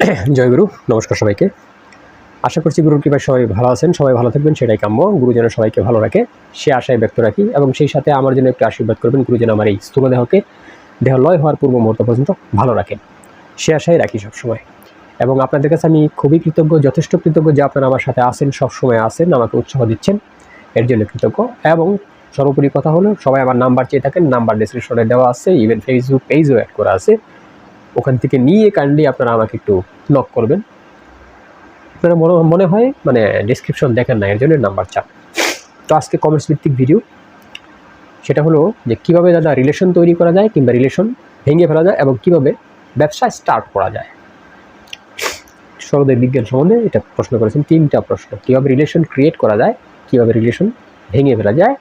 জয়গুরু নমস্কার সবাইকে। আশা করছি গুরুর কৃপায় সবাই ভালো আছেন, সবাই ভালো থাকবেন, সেটাই কাম্য। গুরু যেন সবাইকে ভালো রাখে, সে আশায় ব্যক্ত রাখি এবং সেই সাথে আমার জন্য একটু আশীর্বাদ করবেন, গুরু যেন আমার এই স্থূল দেহকে দেহ লয় হওয়ার পূর্ব মুহূর্ত পর্যন্ত ভালো রাখেন। সে আশায় রাখি সবসময়। এবং আপনাদের কাছে আমি খুবই কৃতজ্ঞ, যথেষ্ট কৃতজ্ঞ যে আপনারা আমার সাথে আছেন, সবসময় আসেন আমাকে উৎসাহ দিচ্ছেন, এর জন্য কৃতজ্ঞ। এবং সর্বোপরি কথা হলো, সবাই আমার নাম্বার চেয়ে থাকেন, নাম্বার ডিসক্রিপশনে দেওয়া আছে ইভেন ফেসবুক পেজও অ্যাড করা আছে। ওখান থেকে নিয়ে কাইন্ডলি আপনারা আমাকে একটু নক করবেন। আপনারা মনে মনে হয় মানে ডিসক্রিপশন দেখেন না, এর জন্য নাম্বার চাপ। তো আজকে কমেন্টস ভিত্তিক ভিডিও সেটা হলো যে কীভাবে দাদা রিলেশন তৈরি করা যায় কিংবা রিলেশন ভেঙে ফেলা যায় এবং কীভাবে ব্যবসা স্টার্ট করা যায়। সরদের বিজ্ঞান সম্বন্ধে এটা প্রশ্ন করেছেন, তিনটা প্রশ্ন। কীভাবে রিলেশন ক্রিয়েট করা যায়, কীভাবে রিলেশন ভেঙে ফেলা যায়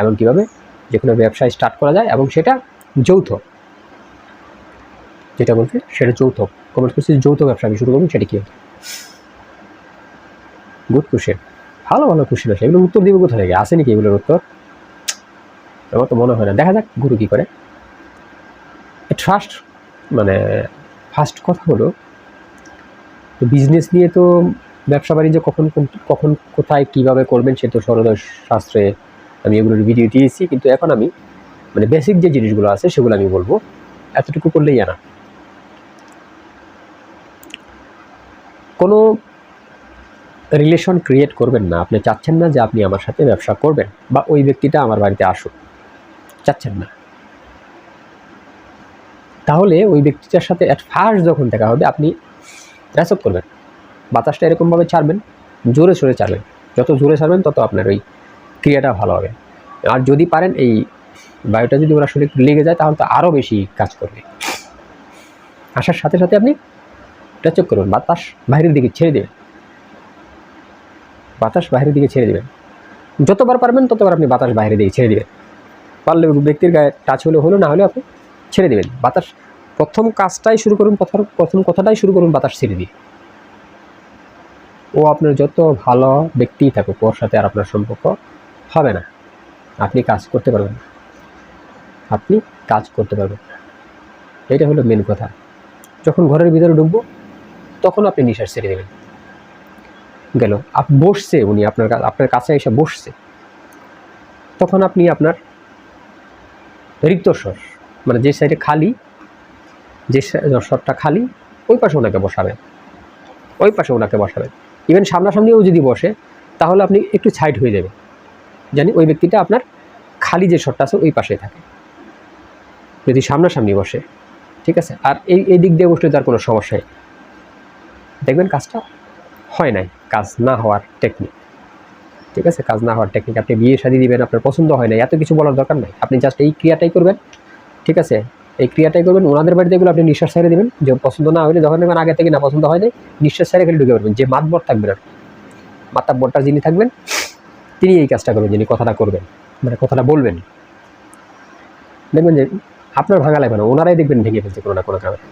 এবং কীভাবে যে কোনো ব্যবসায় স্টার্ট করা যায় এবং সেটা যৌথ। যেটা বলতে সেটা যৌথ কমেন্ট করছি যৌথ ব্যবসা আমি শুরু করব, সেটা কী গুড কোশ্চেন ভালো ভালো কোশ্চেন আছে। এগুলো উত্তর দিব কোথায় থেকে? আসে নাকি এগুলোর উত্তর? আমার তো মনে হয় না। দেখা যাক গুরু কী করে। ট্রাস্ট মানে ফার্স্ট কথা হলো বিজনেস নিয়ে তো ব্যবসা বাণিজ্য কখন কখন কোথায় কীভাবে করবেন সে তো সরোদয় শাস্ত্রে আমি এগুলোর ভিডিও দিয়েছি। কিন্তু এখন আমি মানে বেসিক যে জিনিসগুলো আছে সেগুলো আমি বলব। এতটুকু করলেই জানা কোনো রিলেশন ক্রিয়েট করবেন না। আপনি চাচ্ছেন না যে আপনি আমার সাথে ব্যবসা করবেন বা ওই ব্যক্তিটা আমার বাড়িতে আসুক। চাচ্ছেন না। তাহলে ওই ব্যক্তিটার সাথে অ্যাট ফার্স্ট যখন দেখা হবে, আপনি রেসপ করবেন। বাতাসটা এরকমভাবে ছাড়বেন, জোরে সরে ছাড়বেন। যত জোরে ছাড়বেন, তত আপনার ওই ক্রিয়াটা ভালো হবে। আর যদি পারেন, এই বায়ুটা যদি ওরা শরীর লেগে যায়, তাহলে তো আরও বেশি কাজ করবে। আসার সাথে সাথে আপনি টাচক করবেন, বাতাস বাইরের দিকে ছেড়ে দেবেন। বাতাস বাইরের দিকে ছেড়ে দেবেন। যতবার পারবেন ততবার আপনি বাতাস বাইরের দিকে ছেড়ে দেবেন। পারলে ব্যক্তির গায়ে টাচ হলে, হলো, না হলে আপনি ছেড়ে দেবেন। বাতাস, প্রথম কাজটাই শুরু করুন, প্রথম প্রথম কথাটাই শুরু করুন বাতাস ছেড়ে দিয়ে। ও আপনার যত ভালো ব্যক্তিই থাকুক, ওর সাথে আর আপনার সম্পর্ক হবে না। আপনি কাজ করতে পারবেন না। আপনি কাজ করতে পারবেন না। এটা হলো মেন কথা। যখন ঘরের ভিতরে ঢুকবো তখন আপনি নিঃশ্বাস ছেড়ে দেবেন। গেল। আপ, বসছে উনি আপনার আপনার কাছে এসে বসছে। তখন আপনি আপনার রিক্ত স্বর মানে যে সাইডে খালি, যে স্বরটা খালি, ওই পাশে ওনাকে বসাবেন। ওই পাশে ওনাকে বসাবেন। ইভেন সামনাসামনিও যদি বসে, তাহলে আপনি একটু সাইড হয়ে যাবেন। জানি ওই ব্যক্তিটা আপনার খালি যে শটটা আছে, ওই পাশে থাকে। যদি সামনাসামনি বসে, ঠিক আছে? আর এই এই দিক দিয়ে বসলে তার কোনো সমস্যাই নেই। দেখবেন কাজটা হয় নাই। কাজ না হওয়ার টেকনিক ঠিক আছে? কাজ না হওয়ার টেকনিক আপনি বিয়ে শাদি দিবেন, আপনার পছন্দ হয় না এত কিছু বলার দরকার নাই। আপনি জাস্ট এই ক্রিয়াটাই করবেন, ঠিক আছে? এই ক্রিয়াটাই করবেন ওনাদের বাড়িতে এগুলো আপনি নিঃশ্বাস ছেড়ে দেবেন। যে পছন্দ না হলে যখন দেখবেন আগে থেকে না পছন্দ হয় নিঃশ্বাস ছেড়ে খালি ঢুকে পারবেন যে মাতবর থাকবেন আর মাতাব্বরটা যিনি থাকবেন, তিনি এই কাজটা করবেন, যিনি কথাটা করবেন মানে কথাটা বলবেন। দেখবেন যে আপনার ভাঙা লাগবে না, ওনারাই দেখবেন ভেঙে ফেলছে কোনো না কোনো কারণে।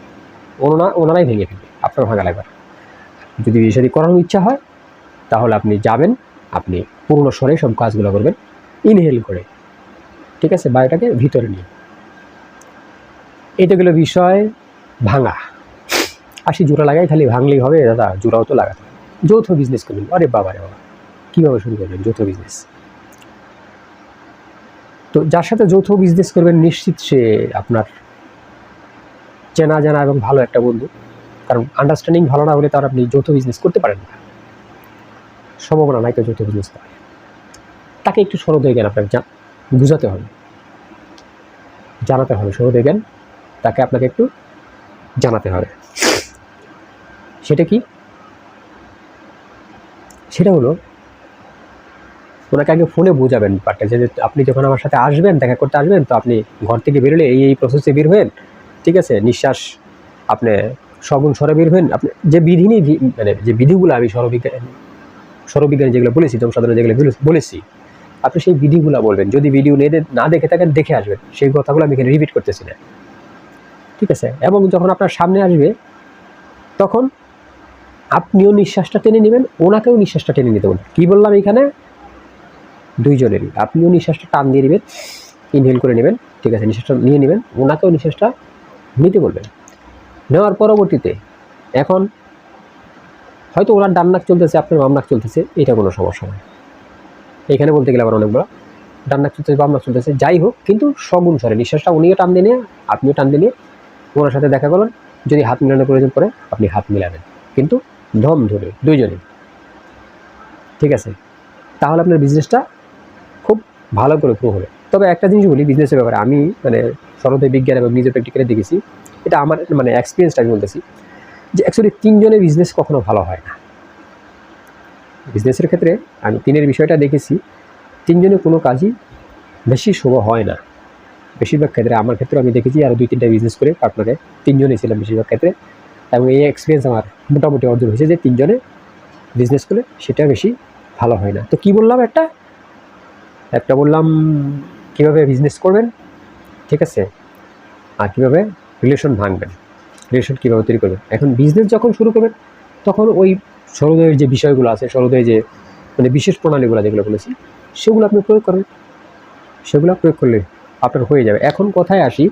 ওনা, ওনারাই ভেঙে ফেলবে, আপনার ভাঙা লাগবে না। যদি বিয়ে করানোর ইচ্ছা হয়, তাহলে আপনি যাবেন, আপনি পুরনো স্বরে সব কাজগুলো করবেন ইনহেল করে। ঠিক আছে বায়োটাকে ভিতরে নিয়ে। এটা গেলো বিষয় ভাঙা। আসি জোড়া লাগাই, খালি ভাঙলেই হবে, দাদা, জোড়াও তো লাগাতে। যৌথ বিজনেস করবেন আরে বাবা রে বাবা, কীভাবে শুরু করবেন যৌথ বিজনেস তো যার সাথে যৌথ বিজনেস করবেন, নিশ্চিত সে আপনার চেনা জানা এবং ভালো একটা বন্ধু। কারণ আন্ডারস্ট্যান্ডিং ভালো না হলে তার আপনি যৌথ বিজনেস করতে পারেন না। সম্ভাবনা নাই তো যৌথ বিজনেস করার। তাকে একটু সরদয় জ্ঞান আপনাকে বুঝাতে হবে। জানাতে হবে সরদয় জ্ঞান তাকে আপনাকে একটু জানাতে হবে। সেটা কি? সেটা হলো, ওনাকে আগে ফোনে বোঝাবেন ব্যাপারটা যে আপনি যখন আমার সাথে আসবেন, দেখা করতে আসবেন, তো আপনি ঘর থেকে বেরোলে এই এই প্রসেসে বের হবেন ঠিক আছে? নিঃশ্বাস আপনি সগুণ স্বরে বের হবেন আপনি যে বিধি মানে যে বিধিগুলো আমি সরবিজ্ঞান সরবিজ্ঞানে যেগুলো বলেছি জমসাধারণে যেগুলো বলেছি, আপনি সেই বিধিগুলো বলবেন। যদি ভিডিও নেই না দেখে থাকেন, দেখে আসবেন। সেই কথাগুলো আমি এখানে রিপিট করতেছি না। ঠিক আছে? এবং যখন আপনার সামনে আসবে, তখন আপনিও নিঃশ্বাসটা টেনে নেবেন, ওনাকেও নিঃশ্বাসটা টেনে নিতে বলবেন। কী বললাম এখানে? দুইজনেরই। আপনিও নিঃশ্বাসটা টান দিয়ে নেবেন ইনহেল করে নেবেন, ঠিক আছে? নিঃশ্বাসটা নিয়ে নেবেন, ওনাকেও নিঃশ্বাসটা নিতে বলবেন। নেওয়ার পরবর্তীতে এখন হয়তো ওনার ডান নাক চলতেছে, আপনার বাম নাক চলতেছে, এটা কোনো সমস্যা নয় এখানে বলতে গেলে আবার অনেক বড় ডান নাক চলতেছে, বাম নাক চলতেছে, যাই হোক, কিন্তু সগুণ স্বরে নিঃশ্বাসটা উনিও টান দিয়ে আপনিও টান দিয়ে ওনার সাথে দেখা করলেন যদি হাত মিলানোর প্রয়োজন পড়ে, আপনি হাত মিলাবেন। কিন্তু ধম ধরে, দুইজনে। ঠিক আছে? তাহলে আপনার বিজনেসটা খুব ভালো করে প্রুভ হবে। তবে একটা জিনিস বলি বিজনেসের ব্যাপারে আমি মানে সরদে বিজ্ঞান এবং নিজের প্র্যাকটিক্যালে দেখেছি এটা আমার মানে এক্সপিরিয়েন্সটা আমি বলতেছি যে অ্যাকচুয়ালি তিনজনের বিজনেস কখনো ভালো হয় না। বিজনেসের ক্ষেত্রে আমি তিনের বিষয়টা দেখেছি তিনজনে কোনো কাজই বেশি শুভ হয় না। বেশিরভাগ ক্ষেত্রে আমার ক্ষেত্রে আমি দেখেছি আরও দুই, তিনটা বিজনেস করে পার্টনারে তিনজনই ছিলাম বেশিরভাগ ক্ষেত্রে। এবং এই এক্সপিরিয়েন্স আমার মোটামুটি অর্জন হয়েছে যে তিনজনে বিজনেস করলে সেটা বেশি ভালো হয় না। তো কি বললাম একটা? একটা বললাম, কীভাবে বিজনেস করবেন? ঠিক আছে। আর কীভাবে রিলেশন ভাঙবেন রিলেশন কীভাবে তৈরি করবেন এখন বিজনেস যখন শুরু করবেন তখন ওই সরোদয়ের যে বিষয়গুলো আছে সরোদয় যে মানে বিশেষ প্রণালীগুলো যেগুলো বলেছি, সেগুলো আপনি প্রয়োগ করেন। সেগুলো প্রয়োগ করলে আপনার হয়ে যাবে। এখন কথায় আসি,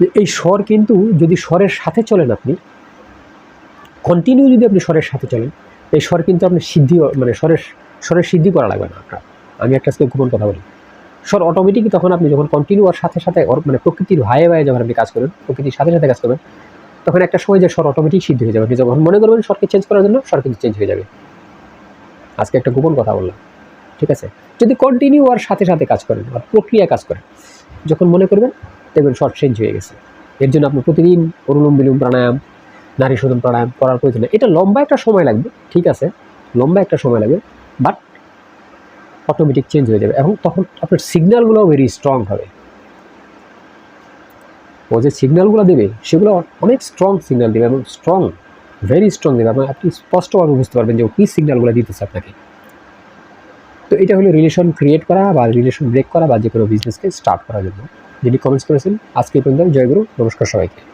যে এই স্বর কিন্তু যদি স্বরের সাথে চলেন আপনি কন্টিনিউ যদি আপনি স্বরের সাথে চলেন, এই স্বর কিন্তু আপনি সিদ্ধি মানে স্বরের স্বরের সিদ্ধি করা লাগবে না আপনার। আমি একটা আজকে গোপন কথা বলি। স্বর অটোমেটিকই তখন আপনি যখন কন্টিনিউ আর সাথে সাথে মানে প্রকৃতির ভায়ে ভায়ে যখন আপনি কাজ করবেন প্রকৃতির সাথে সাথে কাজ করবেন, তখন একটা সময় যে সর অটোমেটিক সিদ্ধ হয়ে যাবে। আপনি যখন মনে করবেন স্বরকে চেঞ্জ করার জন্য স্বর কিন্তু চেঞ্জ হয়ে যাবে। আজকে একটা গোপন কথা বললাম, ঠিক আছে? যদি কন্টিনিউ আর সাথে সাথে কাজ করেন আর প্রক্রিয়া কাজ করেন, যখন মনে করবেন, দেখবেন শর্ট চেঞ্জ হয়ে গেছে। এর জন্য আপনি প্রতিদিন অনুলোম বিলোম প্রাণায়াম, নারী শোধন প্রাণায়াম করার প্রয়োজন। এটা লম্বা একটা সময় লাগবে, ঠিক আছে? লম্বা একটা সময় লাগবে বাট অটোমেটিক চেঞ্জ হয়ে যাবে। এবং তখন আপনার সিগন্যালগুলোও ভেরি স্ট্রং হবে। ও যে সিগন্যালগুলো দেবে, সেগুলো অনেক স্ট্রং সিগন্যাল দেবে এবং স্ট্রং ভেরি স্ট্রং দেবে। এবং আপনি স্পষ্টভাবে বুঝতে পারবেন যে ও কী সিগন্যালগুলো দিতেছে আপনাকে। তো এটা হলো রিলেশন ক্রিয়েট করা বা রিলেশন ব্রেক করা বা যে কোনো বিজনেসকে স্টার্ট করার জন্য। যিনি কমেন্টস করেছেন, আজকে পর্যন্ত জয়গুরু। নমস্কার সবাইকে।